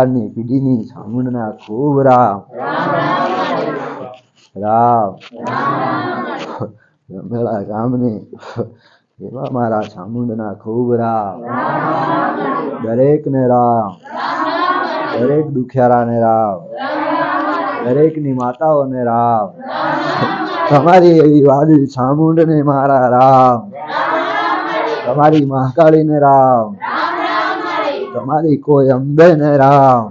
યારની પેઢીની ચામુંડના ખૂબ રામ. રામ રમેલા ગામની એવા મારા સામુંડના ખૂબ રામ દરેકને રામ. દરેક દુખિયારાને રામ. દરેકની માતાઓને રામ. તમારી એવી વાલી સામુંડને મારા રામ. તમારી મહાકાળીને રામ. તમારી કોઈ અંબેને રામ.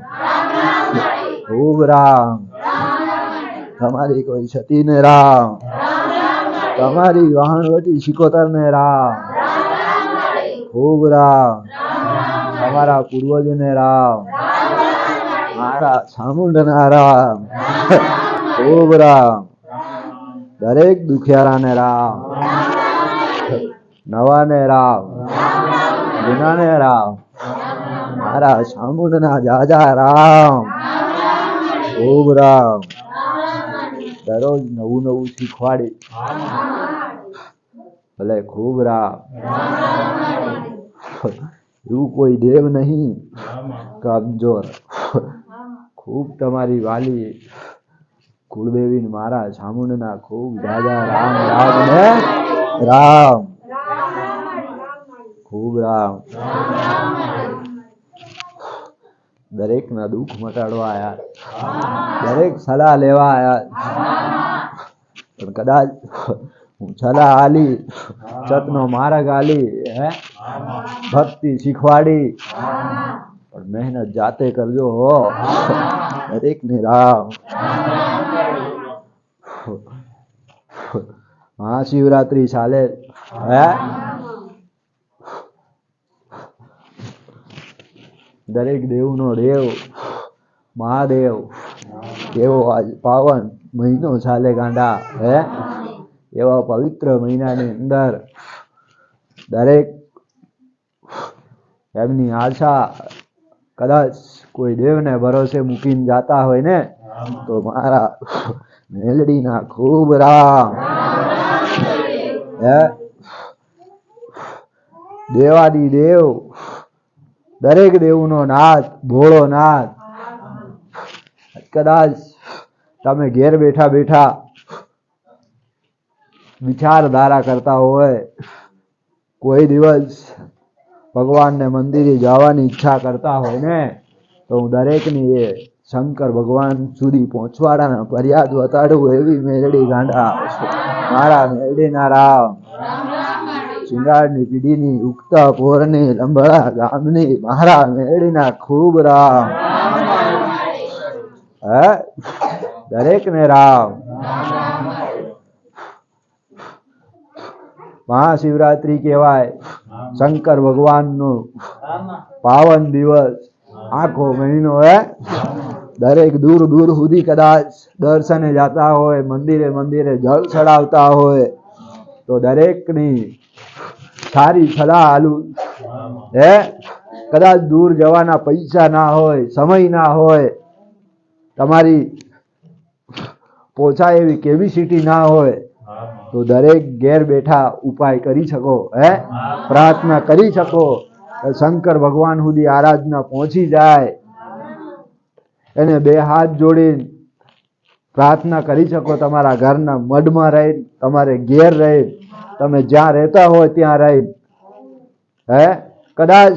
ખૂબ રામ. તમારી કોઈ સતીને રામ. તમારી વાહણવટી શિકોતરને રામ. ખૂબ રામ. તમારા પૂર્વજોને રામ. મારા ચામુંડના રામ. ખૂબ રામ. દરેક દુખિયારાને રામ. નવાને રામ. જૂનાને રામ. મારા ચામુંડના જાજા રામ ખૂબ રામ દરરોજ નવું નવું શીખવાડી. ભલે ખૂબ રામ એવું કોઈ દેવ નહીં. કમજોર. ખૂબ તમારી વાલી. કુળદેવી મારા ચામુંડના ખૂબ દાદા રામ રામ. રામ ખૂબ રામ દરેકના દુઃખ મટાડવા આયા. દરેક સલાહ લેવા આયા. પણ કદાચ હું સલાહ આલી, સતનો માર્ગ આલી, હે? ભક્તિ શીખવાડી. પણ મહેનત જાતે કરજો હો. દરેકની રામ. મહાશિવરાત્રી ચાલે, હે? દરેક દેવનો દેવ, મહાદેવ, એવો પાવન મહિનો ચાલે ગાંડા, હે? એવા પવિત્ર મહિનાની અંદર દરેક એમની આશા કદાચ કોઈ દેવને ભરોસે મૂકીને જાતા હોય ને, તો મારા મેલડીના ખૂબ રામ. હે? દેવાદી દેવ દરેક દેવનો નાથ, ભોળો નાથ. કદાચ તમે ઘેર બેઠા બેઠા વિચારધારા કરતા હોય, કોઈ દિવસ ભગવાનને મંદિરે જવાની ઈચ્છા કરતા હોય ને, તો હું દરેકની એ શંકર ભગવાન સુધી પહોંચવાડાના ફરિયાદ વતાડું એવી મેરડી ગાંડા. મારા મેલડીના રામ. શિંગારની પીડીની ઉગતા પોરની લંબળા ગામની મારા મેળીના ખૂબ રામ હે? દરેકને રામ. મહાશિવરાત્રી કહેવાય. શંકર ભગવાનનો પાવન દિવસ. આખો મહિનો, હે? દરેક દૂર દૂર સુધી કદાચ દર્શને જતા હોય, મંદિરે મંદિરે જળ ચડાવતા હોય, તો દરેકની સારી સલાહ આલું. હે? કદાચ દૂર જવાના પૈસા ના હોય, સમય ના હોય, તમારી પોચા એવી કેપેસિટી ના હોય, તો દરેક ઘેર બેઠા ઉપાય કરી શકો, હે? પ્રાર્થના કરી શકો શંકર ભગવાન સુધી આરાધના પહોંચી જાય. એને બે હાથ જોડીને પ્રાર્થના કરી શકો, તમારા ઘરના મઢમાં રહી તમારે ઘેર રહી તમે જ્યાં રહેતા હોય ત્યાં રહી. હે? કદાચ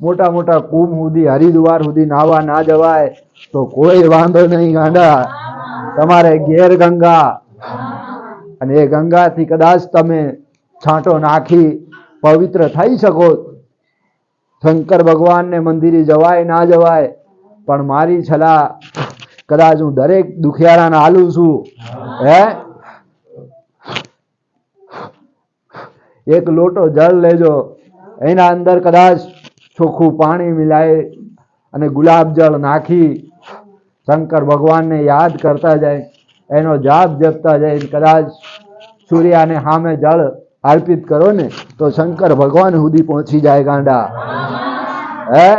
મોટા મોટા કુંભ સુધી, હરિદ્વાર સુધી નાવા ના જવાય, તો કોઈ વાંધો નહીં ગાંડા. તમારે ઘેર ગંગા. અને એ ગંગાથી કદાચ તમે છાંટો નાખી પવિત્ર થઈ શકો. શંકર ભગવાનને મંદિરે જવાય, ના જવાય, પણ મારી સલાહ કદાચ હું દરેક દુખિયારાને આલું છું. હે? એક લોટો જળ લેજો. એના અંદર કદાચ ચોખ્ખું પાણી મિલાય અને ગુલાબ જળ નાખી શંકર ભગવાનને યાદ કરતા જાય, એનો જાપ જપતા જાય કદાચ સૂર્યાને સામે જળ અર્પિત કરો ને, તો શંકર ભગવાન સુધી પહોંચી જાય ગાંડા. હે?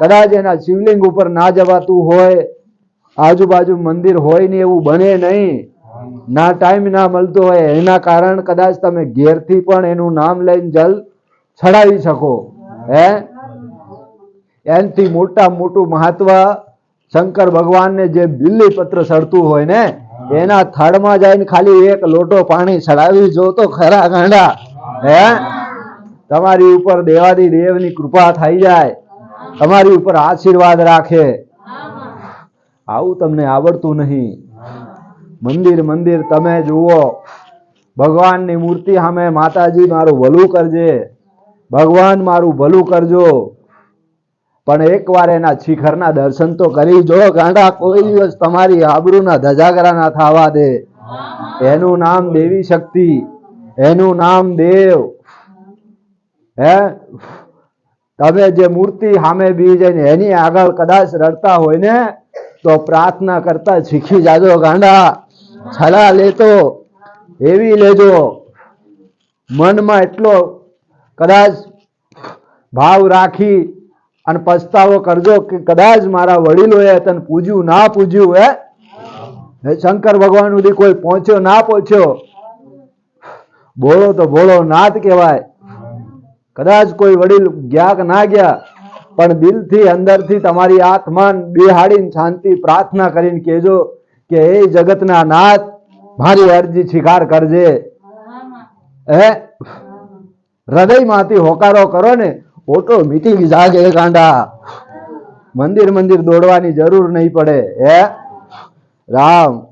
કદાચ એના શિવલિંગ ઉપર ના જવાતું હોય, આજુબાજુ મંદિર હોય ને એવું બને નહીં. ના ટાઈમ ના મળતો હોય એના કારણ કદાચ તમે ઘેરથી પણ એનું નામ લઈને જલ ચડાવી શકો, હે? એનથી મોટા મોટું મહત્વ શંકર ભગવાનને જે બિલ્લી પત્ર સડતું હોય ને, એના થડમાં જઈને ખાલી એક લોટો પાણી ચડાવી જો તો ખરા ગાંડા, હે? તમારી ઉપર દેવાદી દેવની કૃપા થઈ જાય, તમારી ઉપર આશીર્વાદ રાખે. આવું તમને આવડતું નહીં. મંદિર મંદિર તમે જુઓ. ભગવાનની મૂર્તિ સામે માતાજી મારું ભલું કરજે. ભગવાન મારું ભલું કરજો. પણ એકવાર એના શિખરના દર્શન તો કરી જો ગાંડા કોઈ દિવસ તમારી આબરૂના ધજાગરા ના થવા દે. એનું નામ દેવી શક્તિ. એનું નામ દેવ. હે? તમે જે મૂર્તિ સામે બી જઈને એની આગળ કદાચ રડતા હોય ને, તો પ્રાર્થના કરતા શીખી જાજો ગાંડા. છલા લેતો એવી લેજો. મનમાં એટલો કદાચ ભાવ રાખી અને પસ્તાવો કરજો કે કદાચ મારા વડીલોએ તને પૂજ્યું ના પૂજ્યું, હે? શંકર ભગવાન સુધી કોઈ પહોંચ્યો, ના પહોંચ્યો? બોલો તો બોલો નાથ કહેવાય. કદાચ કોઈ વડીલ ગયા કે ના ગયા, પણ દિલથી અંદરથી તમારી આત્માન બિહાડીને શાંતિ પ્રાર્થના કરીને કહેજો કે એ જગતના નાથ મારી અરજી સ્વીકાર કરજે. હે હૃદયમાંથી હોકારો કરો ને ઓટોમેટિક જાગે ગાંડા. મંદિર મંદિર દોડવાની જરૂર નહીં પડે. હે? રામ.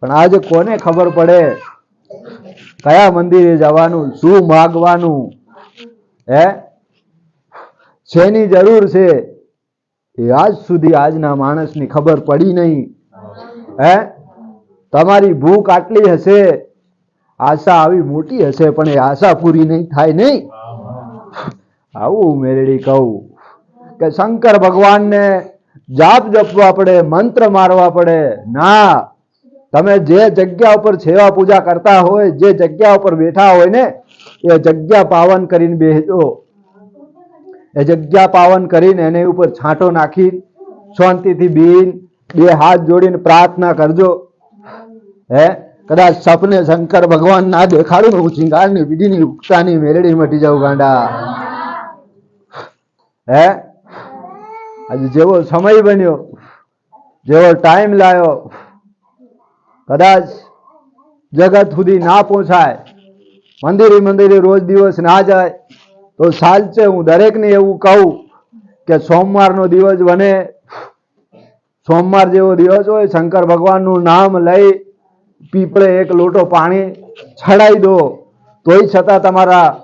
પણ આજે કોને ખબર પડે? કયા મંદિરે જવાનું શું માગવાનું? હે? શેની જરૂર છે? એ આજ સુધી આજના માણસની ખબર પડી નહીં. હે? તમારી ભૂખ આટલી હશે, આશા આવી મોટી હશે, પણ એ આશા પૂરી નહીં થાય નહીં. આવું મેરડી કહું કે શંકર ભગવાનને જાપ જપવા પડે, મંત્ર મારવા પડે. ના, તમે જે જગ્યા ઉપર સેવા પૂજા કરતા હોય, જે જગ્યા ઉપર બેઠા હોય ને, એ જગ્યા પાવન કરીને બેસજો. એ જગ્યા પાવન કરીને એની ઉપર છાંટો નાખી શાંતિથી બીન બે હાથ જોડીને પ્રાર્થના કરજો. હે? કદાચ સપને શંકર ભગવાન ના દેખાડું હું શિંગારની વિધિની ઉગતાની મેલડી મટી જાઉં ગાંડા. હે? આજે જેવો સમય બન્યો, જેવો ટાઈમ લાયો, કદાચ જગત સુધી ના પહોંચાય, મંદિરે મંદિરે રોજ દિવસ ના જાય તો સાલચે હું દરેકને એવું કહું કે સોમવારનો દિવસ બને. સોમવાર જેવો દિવસ હોય, શંકર ભગવાનનું નામ લઈ પીપળે એક લોટો પાણી છડાઈ દો. તોય છતાં તમારા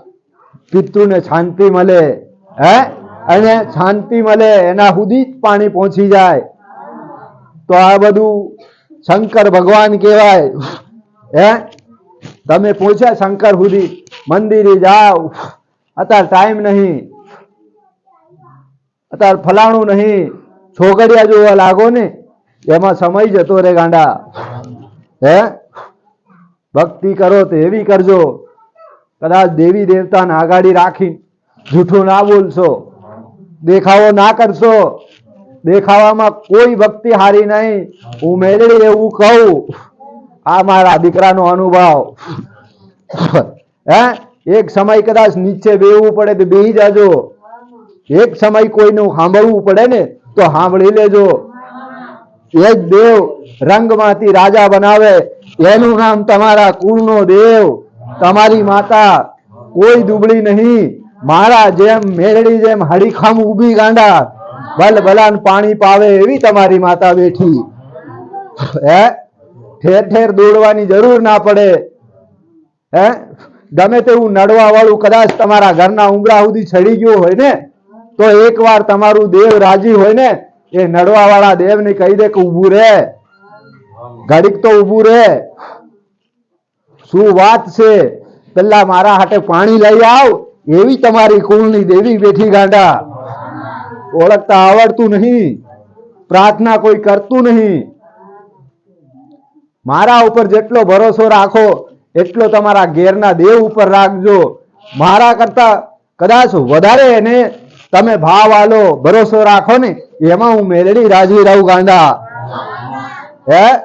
પિતૃને શાંતિ મળે. હે? અને શાંતિ મળે, એના સુધી જ પાણી પહોંચી જાય. તો આ બધું શંકર ભગવાન કહેવાય. હે? તમે પહોંચ્યા શંકર સુધી. મંદિરે જાઓ. અત્યારે ટાઈમ નહીં. અત્યારે ફલાણું નહીં. છોકરિયા જોવા લાગો ને, એમાં સમય જતો રે ગાંડા. હે? ભક્તિ કરો તો એવી કરજો. કદાચ દેવી દેવતાને આગાડી રાખી જૂઠું ના બોલશો. દેખાવો ના કરશો. દેખાવામાં કોઈ ભક્તિ હારી નહીં. હું મેળવી એવું કહું. આ મારા દીકરાનો અનુભવ. હે? એક સમય કદાચ નીચે બેવું પડે તો બેહી જાજો. એક સમય કોઈનું સાંભળવું પડે ને તો સાંભળી લેજો. એ જ દેવ રંગમાંથી રાજા બનાવે. એનું નામ તમારા કુળનો દેવ. તમારી માતા કોઈ દુબળી નહીં. મારા જેમ મેળડી જેમ હડીખામ ઊભી ગાંડા. બલ ભલાન પાણી પાવે એવી તમારી માતા બેઠી. હે? ઠેર ઠેર દોડવાની જરૂર ના પડે. હે? ગમે તેવું નડવા વાળું કદાચ તમારા ઘરના ઉંબરા સુધી ચડી ગયું હોય ને, તો એકવાર તમારું દેવ રાજી હોય ને, એ નડવા વાળા દેવને કહી દે કે ઊભું રે ઘડીક તો ઊભું રે શું વાત છે? પેલા મારા હાટે પાણી લઈ આવ, એવી તમારી કુળની દેવી બેઠી ગાંડા. ઓળખતા આવડતું નહીં. પ્રાર્થના કોઈ કરતું નહીં. મારા ઉપર જેટલો ભરોસો રાખો એટલો તમારા ઘેરના દેવ ઉપર રાખજો. મારા કરતા કદાચ વધારે એને તમે ભાવ આલો, ભરોસો રાખો ને, એમાં હું મેલડી રાજી રહું ગાંડા. હે?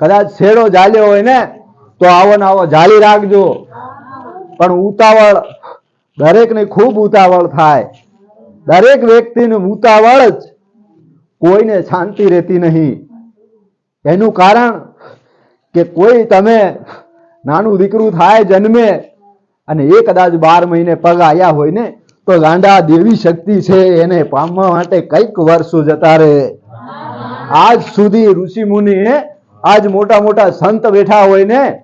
કદાચ છેડો જાલ્યો હોય ને, તો આવો ને આવો જાળી રાખજો. પણ ઉતાવળ દરેકને ખૂબ ઉતાવળ થાય. દરેક વ્યક્તિને ઉતાવળ જ કોઈને શાંતિ રહેતી નહીં. એનું કારણ કે કોઈ તમે નાનું દીકરું થાય જન્મે અને એ કદાચ બાર મહિને પગ આવ્યા હોય ને, તો ગાંડા દેવી શક્તિ છે, એને પામવા માટે કંઈક વર્ષો જતા રહે. આજ સુધી ઋષિ મુનિ આજ મોટા મોટા સંત બેઠા હોય ને,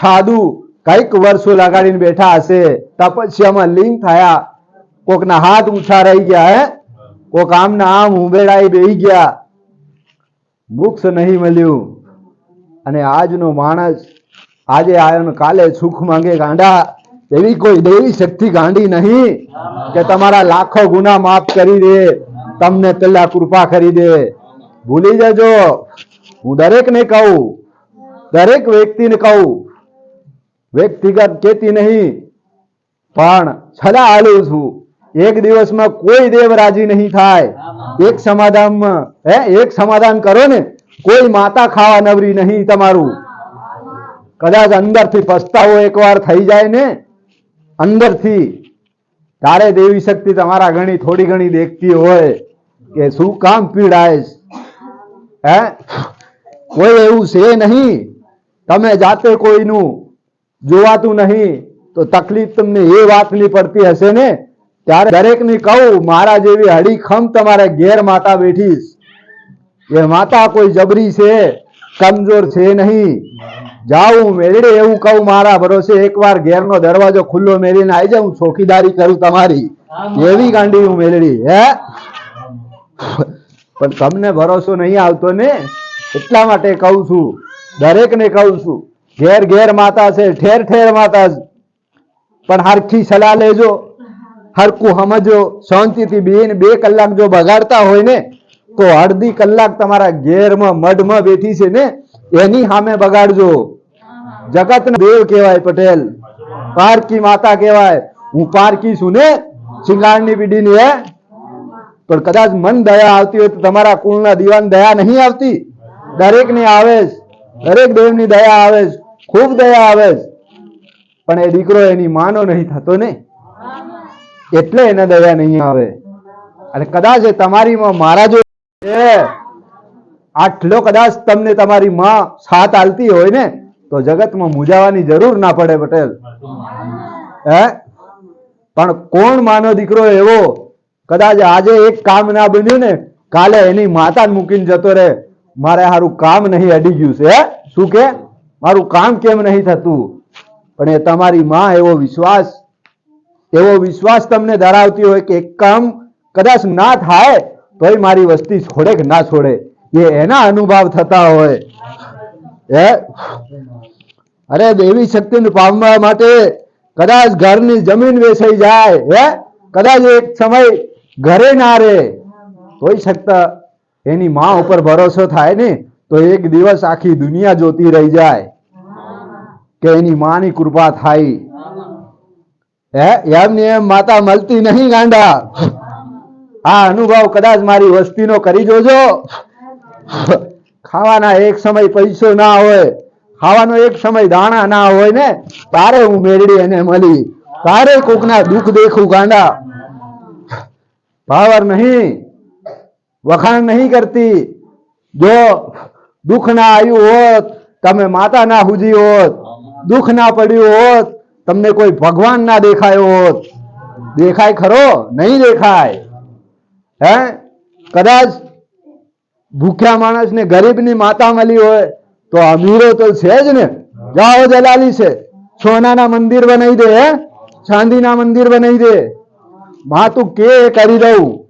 સાધુ કંઈક વર્ષો લગાડીને બેઠા હશે. તપસ્યામાં લિંગ થયા. કોકના હાથ ઊંચા રહી ગયા હે. કોક આમના આમ ઉંબેડાઈ બેહી ગયા. મોક્ષ નહીં મળ્યું. અને આજનો માણસ આજે આવ્યો કાલે સુખ માંગે ગાંડા, એવી કોઈ દેવી શક્તિ ગાંડી નહીં કે તમારા લાખો ગુના માફ કરી દે, તમને પેલા કૃપા કરી દે. ભૂલી જજો. હું દરેકને કહું, દરેક વ્યક્તિને કહું, વ્યક્તિગત કેતી નહીં, પણ છલા હાલું છું. એક દિવસમાં કોઈ દેવ રાજી નહીં થાય. એક સમાધાનમાં, હે, એક સમાધાન કરો ને. કોઈ માતા ખાવા નવરી નહીં તમારું. કદાચ અંદરથી પસ્તાવો એકવાર થઈ જાય ને, અંદરથી. તારે દેવી શક્તિ તમારા ઘણી થોડી ઘણી દેખતી હોય કે શું કામ પીડાય હે? કોઈ એવું છે નહીં. તમે જાતે કોઈનું જોવાતું નહીં, તો તકલીફ તમને એ વાતની પડતી હશે ને. ત્યારે દરેકની કહું, મારા જેવી હડીખમ તમારે ઘેર માતા બેઠીશ એ માતા કોઈ જબરી છે, કમજોર છે નહીં. જાઉં મેળડે એવું કહું, મારા ભરોસે એકવાર ઘેરનો દરવાજો ખુલ્લો મેળીને આવી જાઉં, ચોકીદારી કરું તમારી. એવી ગાંડી હું મેળડી, હે? પણ તમને ભરોસો નહીં આવતો ને, એટલા માટે કહું છું, દરેકને કહું છું, ઘેર ઘેર માતા છે, ઠેર ઠેર માતા પણ હરખી સલાહ લેજો હરકું સમજો, શાંતિથી બેન બે કલાક જો બગાડતા હોય ને તો અડધી કલાક તમારા ઘેરમાં મઢમાં બેઠી છે ને, એની સામે બગાડજો. જગત દેવ કહેવાય પટેલ. પારકી માતા કહેવાય. હું પારકી છું ને સિંગારની પીઢીની, હે? પણ કદાચ મન દયા આવતી હોય તો તમારા કુળના દીવાન દયા નહીં આવતી? દરેકને આવે જ. દરેક દેવની દયા આવે જ. ખૂબ દયા આવે પણ એ દીકરો એની માનો નહીં થતો ને. એટલે એને દયા નહીં આવે. અને કદાચ એ તમારીમાં મારા જો એ, આટલો કદાચ તમને તમારી માં સાથ આલતી હોય ને, તો જગતમાં મૂંઝાવાની જરૂર ના પડે પટેલ. હે? પણ કોણ માનો દીકરો એવો? કદાચ આજે એક કામ ના બન્યું ને, કાલે એની માતા મૂકીને જતો રહે. મારે હારું કામ નહીં અડી ગયું છે શું કે? મારું કામ કેમ નહીં થતું? પણ એ તમારી માં એવો વિશ્વાસ એવો વિશ્વાસ તમને ધરાવતી હોય કે એક કામ કદાચ ના થાય તોય મારી વસ્તી છોડે કે ના છોડે? એ એના અનુભવ થતા હોય. હે? અરે દેવી શક્તિને પામવા માટે કદાચ ઘરની જમીન વેચાઈ જાય, હે? કદાચ એક સમય ઘરે ના રહે. તોય શકતા એની માં ઉપર ભરોસો થાય ને, તો એક દિવસ આખી દુનિયા જોતી રહી જાય કે એની માની કૃપા થાય. હે? એમની એમ માતા મળતી નહીં ગાંડા. આ અનુભવ કદાચ મારી વસ્તીનો કરી જોજો. ખાવાના એક સમય પૈસો ના હોય, ખાવાનો એક સમય દાણા ના હોય ને, તારે હું મેળડી એને મળી. તારે કોકના દુઃખ દેખું ગાંડા. પાવર નહીં, વખાણ નહીં કરતી. જો દુઃખ ના આવ્યું હોત, તમે માતા ના હુજી હોત, દુઃખ ના પડ્યું હોત, તમને કોઈ ભગવાન ના દેખાયો હોત. દેખાય ખરો? નહીં દેખાય. હે? કદાચ ભૂખ્યા માણસને ગરીબની માતા મળી હોય તો અમીરો તો છે જ ને. જાઓ જલાલી છે. સોનાના મંદિર બનાવી દે, હે? ચાંદીના મંદિર બનાવી દે. માં કે કરી દઉં?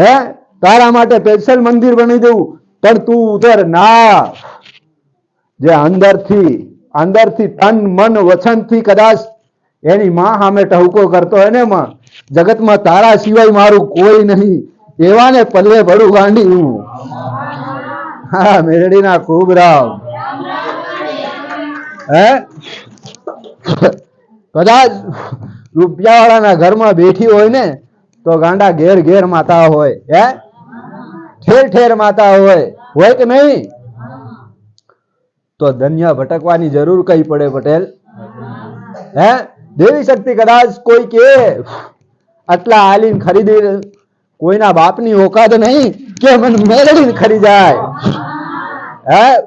હે? તારા માટે સ્પેશિયલ મંદિર બનાવી દઉં. પણ તું ઉધર ના. જે અંદરથી અંદરથી તન, મન, વચનથી કદાચ એની માં સામે ટહુકો કરતો હોય ને માં જગતમાં તારા સિવાય મારું કોઈ નહીં. એવાને પલ્લે ભરું ગાંડી હું. હા, મેરડીના ખૂબ રામ. હે? કદાચ રૂપિયાવાળાના ઘરમાં બેઠી હોય ને, તો ગાંડા ઘેર ઘેર માતા હોય. હે? ઠેર ઠેર માતા હોય. હોય કે નહીં? તો ધન્ય ભટકવાની જરૂર કઈ પડે પટેલ? હે? દેવી શક્તિ કદાચ કોઈ કે આટલા આલીન ખરીદી કોઈના બાપની ઓકાત નહીં કે મને મેળવીને ખરી જાય. હે?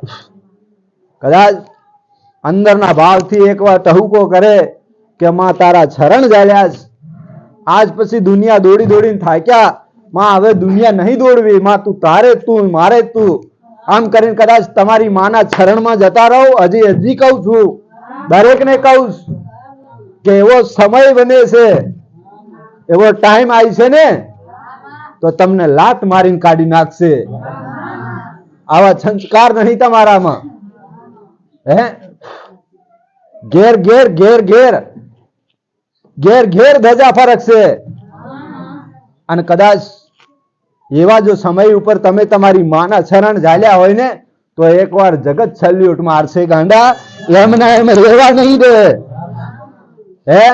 કદાચ અંદરના ભાવથી એકવાર ટહુકો કરે કે માં તારા છરણ ચાલ્યા આજ પછી દુનિયા દોડી દોડીને થાક્યા. માં, હવે દુનિયા નહીં દોડવી. માં, તું તારે તું, મારે તું. આમ કરીને કદાચ તમારી માના છરણમાં જતા રહો. હજી હજી કહું છું. દરેકને કહું કે એવો સમય બને છે એવો ટાઈમ આવી છે ને, તો તમને લાત મારીને કાઢી નાખશે. આવા સંસ્કાર નહીં તમારામાં. હે? ઘેર ઘેર ઘેર ઘેર. ઘેર ઘેર ધજા ફરકશે. અને કદાચ એવા જો સમય ઉપર તમે તમારી માના શરણ ઝાલ્યા હોય ને, તો એકવાર જગત સલ્યુટ મારશે ગાંડા. એમના એમ રહેવા નહીં દે. હે?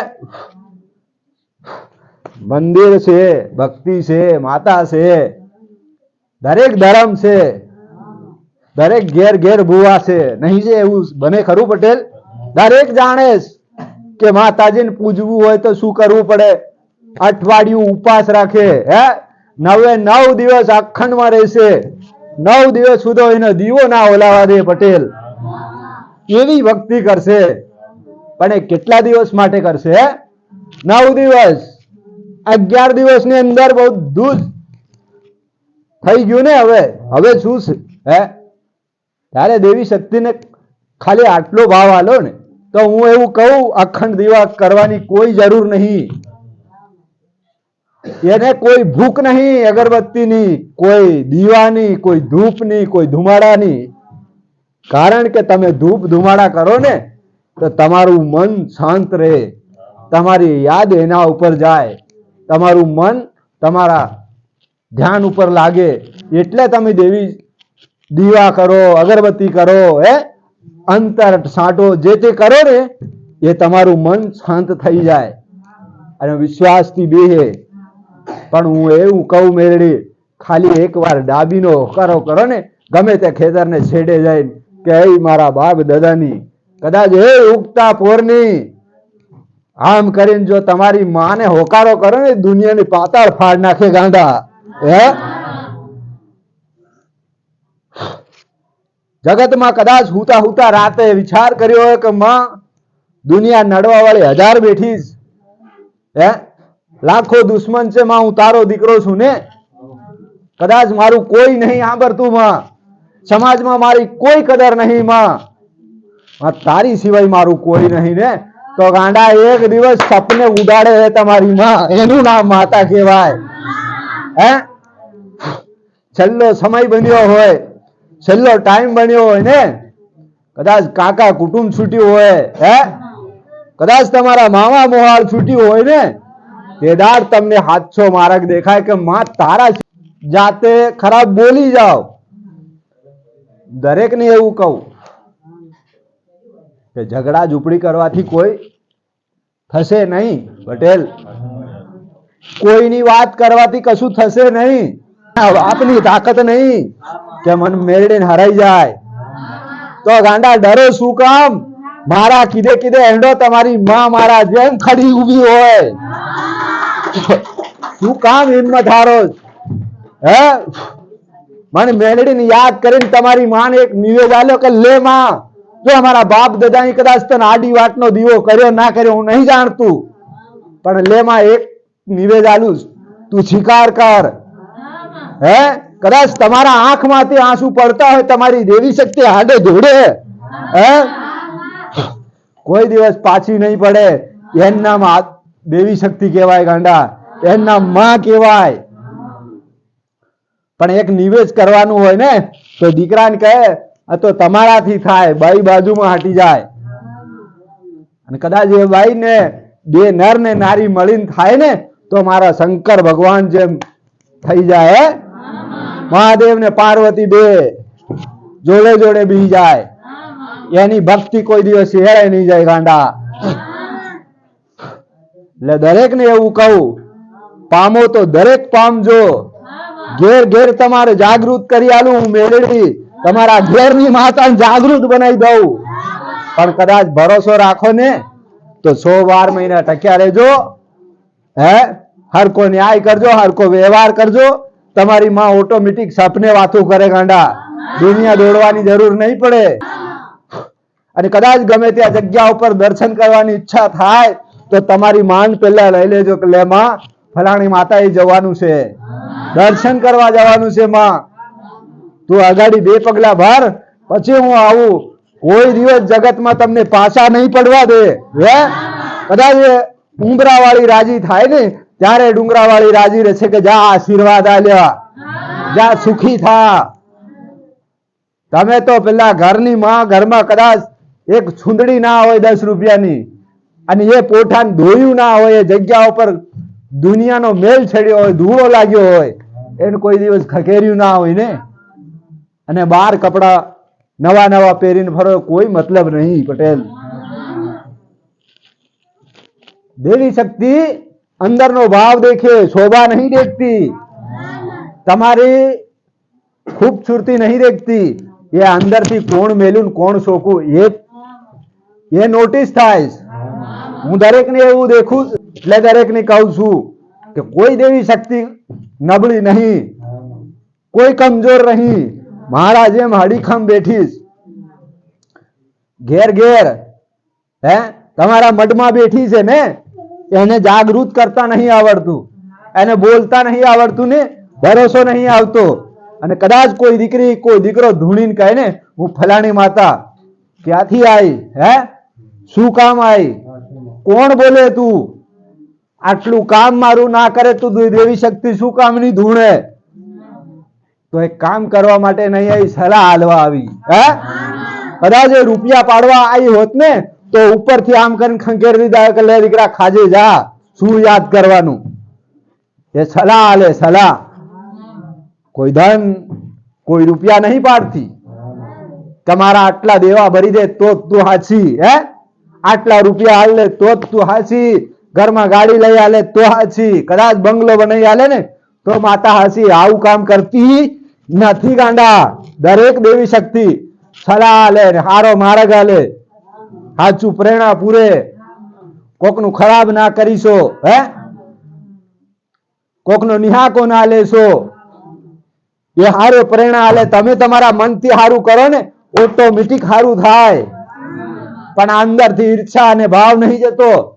મંદિર છે, ભક્તિ છે, માતા છે, દરેક ધર્મ છે. દરેક ઘેર ઘેર ભૂવા છે. નહીં છે એવું બને ખરું પટેલ? દરેક જાણે કે માતાજીને પૂજવું હોય તો શું કરવું પડે? અઠવાડિયું ઉપવાસ રાખે, હે? નવે નવ દિવસ અખંડમાં રહેશે. નવ દિવસ સુધી એનો દીવો ના ઓલાવા દે પટેલ. એવી ભક્તિ કરશે. પણ એ કેટલા દિવસ માટે કરશે નવ દિવસ. અગિયાર દિવસની અંદર બધું થઈ ગયું ને હવે. હવે શું છે? હે? ત્યારે દેવી શક્તિને ખાલી આટલો ભાવ આલો ને, તો હું એવું કહું, અખંડ દીવા કરવાની કોઈ જરૂર નહીં. એને કોઈ ભૂખ નહીં, અગરબત્તીની, કોઈ દીવાની, કોઈ ધૂપની, કોઈ ધુમાડાની. કારણ કે તમે ધૂપ ધુમાડા કરો ને, તો તમારું મન શાંત રહે. તમારી યાદ એના ઉપર જાય. તમારું મન તમારા ધ્યાન ઉપર લાગે એટલે તમે દેવી દીવા કરો, અગરબત્તી કરો, હે? અંતર છાંટો, જે તે કરો ને, એ તમારું મન શાંત થઈ જાય અને વિશ્વાસથી બેહે. પણ હું એવું કહું મેરડી, ખાલી એકવાર ડાબીનો હોકારો કરો ને, ગમે તે ખેતરને છેડે જાય કે મારા બાપ દાદાની. કદાચ એ ઉગતા પોરની આમ કરીને જો તમારી માને હોકારો કરો ને, દુનિયાની પાતાળ ફાડ નાખે ગાંડા. હે? જગતમાં કદાચ હુતા હુતા રાતે વિચાર કર્યો હોય કે, માં, દુનિયા નડવા વાળી હજાર બેઠી હે? લાખો દુશ્મન છે, માં, હું તારો દીકરો છું ને? કદાચ મારું કોઈ નહીં આંબરતું માં. સમાજમાં મારી કોઈ કદર નહીં, માં. તારી સિવાય મારું કોઈ નહીં ને? તો ગાંડા એક દિવસ સપને ઉડાડે છે તમારી માં. એનું નામ માતા કહેવાય. હે? છેલ્લો સમય બન્યો હોય, છેલ્લો ટાઈમ બન્યો હોય ને, કદાચ કાકા કુટુંબ છૂટ્યું હોય, હે? કદાચ તમારા મામા મોહાળ છૂટ્યું હોય ને, કેદાર તમને હાથસો માર્ગ દેખાય કે માં તારા જાતે ખરાબ બોલી જાઓ. દરેકને એવું કહું. કે ઝઘડા ઝૂંપડી કરવાથી કોઈ થશે નહીં, પટેલ. કોઈની વાત કરવાથી કશું થશે નહીં. આપની તાકાત નહીં કે મન મેળડીને હરાઈ જાય. તો ગાંડા, ડરો શું કામ? મારા કીધે કીધે એંડો તમારી માં મારા જેમ ખડી ઊભી હોય. શું કામ હિંમત હારો? હે? મને મેળડીને યાદ કરીને તમારી માને એક નિવેદ આલ્યો કે લે માં. જો અમારા બાપ દાદાએ કદાચ તને આડી વાટનો દીવો કર્યો, ના કર્યો, હું નહીં જાણતું. પણ લેમાં એક નિવેદ આલું તું સ્વીકાર કર. હે? કદાચ તમારા આંખમાંથી આંસુ પડતા હોય, તમારી દેવી શક્તિ હાડે જોડે હે? કોઈ દિવસ પાછી નહીં પડે. એમના દેવી શક્તિ કહેવાય ગાંડા. એમના માં કહેવાય. પણ એક નિવેશ કરવાનું હોય ને, તો દીકરાને કહે આ તો તમારાથી થાય, બાઈ બાજુમાં હટી જાય. અને કદાચ એ બાઈ ને બે નર ને નારી મળીને થાય ને, તો મારા શંકર ભગવાન જેમ થઈ જાય મહાદેવ ને પાર્વતી બે જોડે જોડે બી જાય. એની ભક્તિ કોઈ દિવસ હેરાય નહીં જાય ગાંડા. એટલે દરેક ને એવું કહું, પામો તો દરેક પામજો. ઘેર ઘેર તમારે જાગૃત કરી આલું હું મેળવી. તમારા ઘેરની માતાને જાગૃત બનાવી દઉં. પણ કદાચ ભરોસો રાખો ને, તો સો બાર મહિના ટક્યા રહેજો. હે? હરકો ન્યાય કરજો હરકો વ્યવહાર કરજો. તમારી માં ઓટોમેટિક સપને વાતો કરે ગાંડા. દુનિયા દોડવાની જરૂર નહીં પડે. અને કદાચ ગમે ત્યાં જગ્યા ઉપર દર્શન કરવાની ઈચ્છા થાય, તો તમારી માંગ પેલા લઈ લેજો કે લે માં, ફલાણી માતાએ જવાનું છે. દર્શન કરવા જવાનું છે માં. તું અગાડી બે પગલા ભર, પછી હું આવું. કોઈ દિવસ જગતમાં તમને પાછા નહીં પડવા દે. હે? કદાચ ડુંગરા વાળી રાજી થાય ને ત્યારે ડુંગરા વાળી રાજી રહેશે કે જા આશીર્વાદ આલ્યા. જા સુખી થા. તમે તો પેલા ઘરની માં ઘરમાં કદાચ એક છુંદડી ના હોય દસ રૂપિયાની, અને એ પોઠાન ધોયું ના હોય, એ જગ્યા ઉપર દુનિયાનો મેલ છેડ્યો હોય, ધૂળો લાગ્યો હોય, એને કોઈ દિવસ ખકેર્યું ના હોય ને? અને બાર કપડા નવા નવા પહેરીને ફરો, કોઈ મતલબ નહીં, પટેલ. દેવી શક્તિ અંદરનો ભાવ દેખે, શોભા નહીં દેખતી. તમારી ખૂબસૂરતી નહીં દેખતી. એ અંદરથી કોણ મેલું કોણ શોકું, એ એ નોટિસ થાય હું દરેકને એવું દેખું એટલે દરેકને કહું છું કે કોઈ દેવી શક્તિ નબળી નહીં. કોઈ કમજોર નહીં. મારા એમ હડીખમ બેઠીશ ઘેર ઘેર, હે? તમારા મઢમાં બેઠી છે ને એને જાગૃત કરતા નહીં આવડતું. એને બોલતા નહીં આવડતું ને ભરોસો નહીં આવતો. અને કદાચ કોઈ દીકરી, કોઈ દીકરો ધૂણીને કહે ને, હું ફલાણી માતા, ક્યાંથી આવી હે? શું કામ આવી કોણ બોલે તું? આટલું કામ મારું ના કરે તું દેવી શક્તિ શું કામની ધૂણે? તો એક કામ કરવા માટે નહીં આવી, સલાહ હાલવા આવી. હે? કદાચ એ રૂપિયા પાડવા આવી હોત ને, તો ઉપરથી આમ કરીને ખંખેર દીધા કે લે દીકરા, ખાજે જા, શું યાદ કરવાનું? એ સલાહ આલે, સલાહ. કોઈ ધન, કોઈ રૂપિયા નહીં પાડતી. તમારા આટલા દેવા ભરી દે તો જ તું હાચી, હે? આટલા રૂપિયા હાલ તો જ તું હાચી. ઘરમાં ગાડી લઈ આલે તો હાચી. કદાચ બંગલો બનાવી આલે ને, તો માતા હાચી. આવું કામ કરતી નથી ગાંડા. દરેક દેવી શક્તિ. સલાહ લે હારો માર્ગ આલે. સાચું પ્રેરણા પૂરે. કોકનું ખરાબ ના કરીશો, હે? કોકનો નિહાકો ના લેશો. એ હારે પ્રેરણા આલે. તમે તમારા મનથી હારું કરો ને ઓટોમેટિક હારું થાય. પણ અંદરથી ઈર્ષા અને ભાવ નહીં જતો.